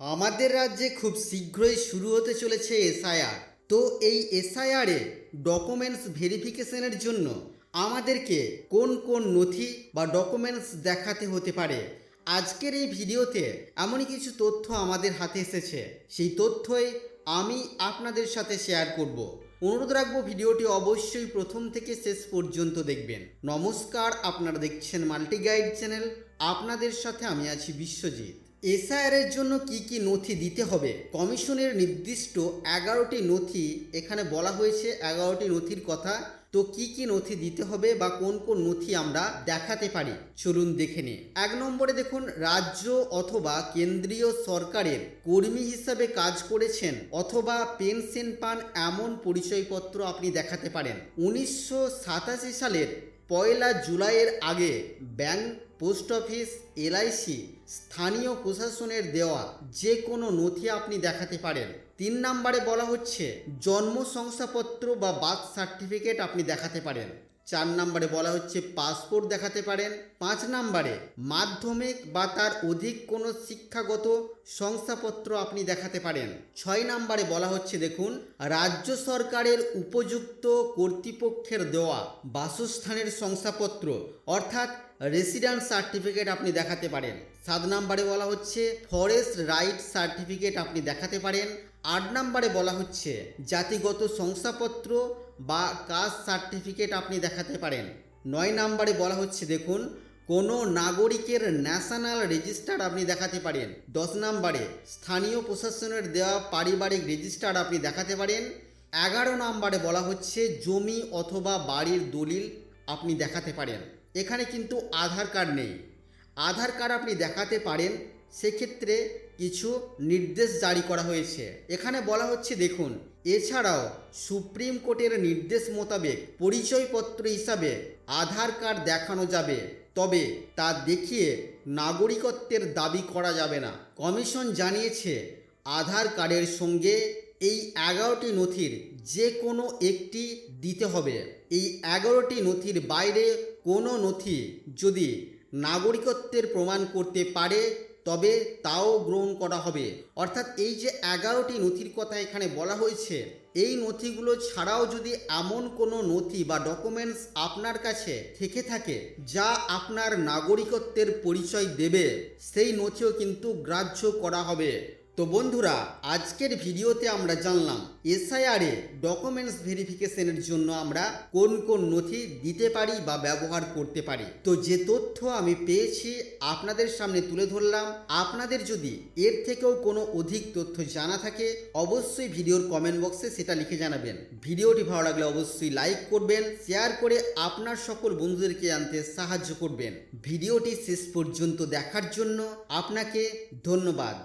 আমাদের রাজ্যে খুব শীঘ্রই শুরু হতে চলেছে এসআইআর। তো এই এসআইআরে ডকুমেন্টস ভেরিফিকেশনের জন্য আমাদেরকে কোন কোন নথি বা ডকুমেন্টস দেখাতে হতে পারে? আজকের এই ভিডিওতে এমনই কিছু তথ্য আমাদের হাতে এসেছে। সেই তথ্যই আমি আপনাদের সাথে শেয়ার করব। অনুরোধ রাখব ভিডিওটি অবশ্যই প্রথম থেকে শেষ পর্যন্ত দেখবেন। নমস্কার, আপনারা দেখছেন মাল্টি গাইড চ্যানেল। আপনাদের সাথে আমি আছি বিশ্বজিৎ। এসআইআর এর জন্য কি কি নথি দিতে হবে? কমিশনের নির্দিষ্ট এগারোটি নথি, এখানে বলা হয়েছে এগারোটি নথির কথা। তো কি কি নথি দিতে হবে বা কোন কোন নথি আমরা দেখাতে পারি? চলুন দেখে নিই। এক নম্বরে দেখুন, রাজ্য অথবা কেন্দ্রীয় সরকারের কর্মী হিসাবে কাজ করেছেন অথবা পেনশন পান এমন পরিচয়পত্র আপনি দেখাতে পারেন। উনিশশো সাতাশি সালের পয়লা জুলাইয়ের আগে ব্যাংক, পোস্ট অফিস, এলআইসি, স্থানীয় প্রশাসনের দেওয়া যে কোনো নথি আপনি দেখাতে পারেন। তিন নম্বরে বলা হচ্ছে, জন্ম শংসাপত্র বা বার্থ সার্টিফিকেট আপনি দেখাতে পারেন। চার নম্বরে বলা হচ্ছে পাসপোর্ট দেখাতে পারেন। পাঁচ নম্বরে মাধ্যমিক বা তার অধিক কোনো শিক্ষাগত শংসাপত্র আপনি দেখাতে পারেন। ছয় নম্বরে বলা হচ্ছে, দেখুন, রাজ্য সরকারের উপযুক্ত কর্তৃপক্ষের দেওয়া বাসস্থানের শংসাপত্র, অর্থাৎ রেসিডেন্ট সার্টিফিকেট আপনি দেখাতে পারেন। সাত নাম্বারে বলা হচ্ছে ফরেস্ট রাইট সার্টিফিকেট আপনি দেখাতে পারেন। আট নাম্বারে বলা হচ্ছে জাতিগত শংসাপত্র বা কাস্ট সার্টিফিকেট আপনি দেখাতে পারেন। নয় নাম্বারে বলা হচ্ছে দেখুন, কোনো নাগরিকের ন্যাশনাল রেজিস্টার আপনি দেখাতে পারেন। দশ নাম্বারে স্থানীয় প্রশাসনের দেওয়া পারিবারিক রেজিস্টার আপনি দেখাতে পারেন। এগারো নাম্বারে বলা হচ্ছে জমি অথবা বাড়ির দলিল আপনি দেখাতে পারেন। এখানে কিন্তু আধার কার্ড নেই। আধার কার্ড আপনি দেখাতে পারেন, সেক্ষেত্রে কিছু নির্দেশ জারি করা হয়েছে। এখানে বলা হচ্ছে, দেখুন, এছাড়াও সুপ্রিম কোর্টের নির্দেশ মোতাবেক পরিচয়পত্র হিসাবে আধার কার্ড দেখানো যাবে, তবে তা দেখিয়ে নাগরিকত্বের দাবি করা যাবে না। কমিশন জানিয়েছে, আধার কার্ডের সঙ্গে এই এগারোটি নথির যে কোনো একটি দিতে হবে। এই এগারোটি নথির বাইরে কোনো নথি যদি নাগরিকত্বের প্রমাণ করতে পারে, তবে তাও গ্রহণ করা হবে। অর্থাৎ এই যে এগারোটি নথির কথা এখানে বলা হয়েছে, এই নথিগুলো ছাড়াও যদি এমন কোনো নথি বা ডকুমেন্টস আপনার কাছে থেকে থাকে, যা আপনার নাগরিকত্বের পরিচয় দেবে, সেই নথিও কিন্তু গ্রাহ্য করা হবে। তো বন্ধুরা, আজকের ভিডিওতে আমরা জানলাম, এসআইআরে ডকুমেন্টস ভেরিফিকেশনের জন্য আমরা কোন কোন নথি দিতে পারি বা ব্যবহার করতে পারি। তো যে তথ্য আমি পেয়েছি, আপনাদের সামনে তুলে ধরলাম। আপনাদের যদি এর থেকেও কোনো অধিক তথ্য জানা থাকে, অবশ্যই ভিডিওর কমেন্ট বক্সে সেটা লিখে জানাবেন। ভিডিওটি ভালো লাগলে অবশ্যই লাইক করবেন শেয়ার করে আপনার সকল বন্ধুদেরকে জানতে সাহায্য করবেন। ভিডিওটি শেষ পর্যন্ত দেখার জন্য আপনাকে ধন্যবাদ।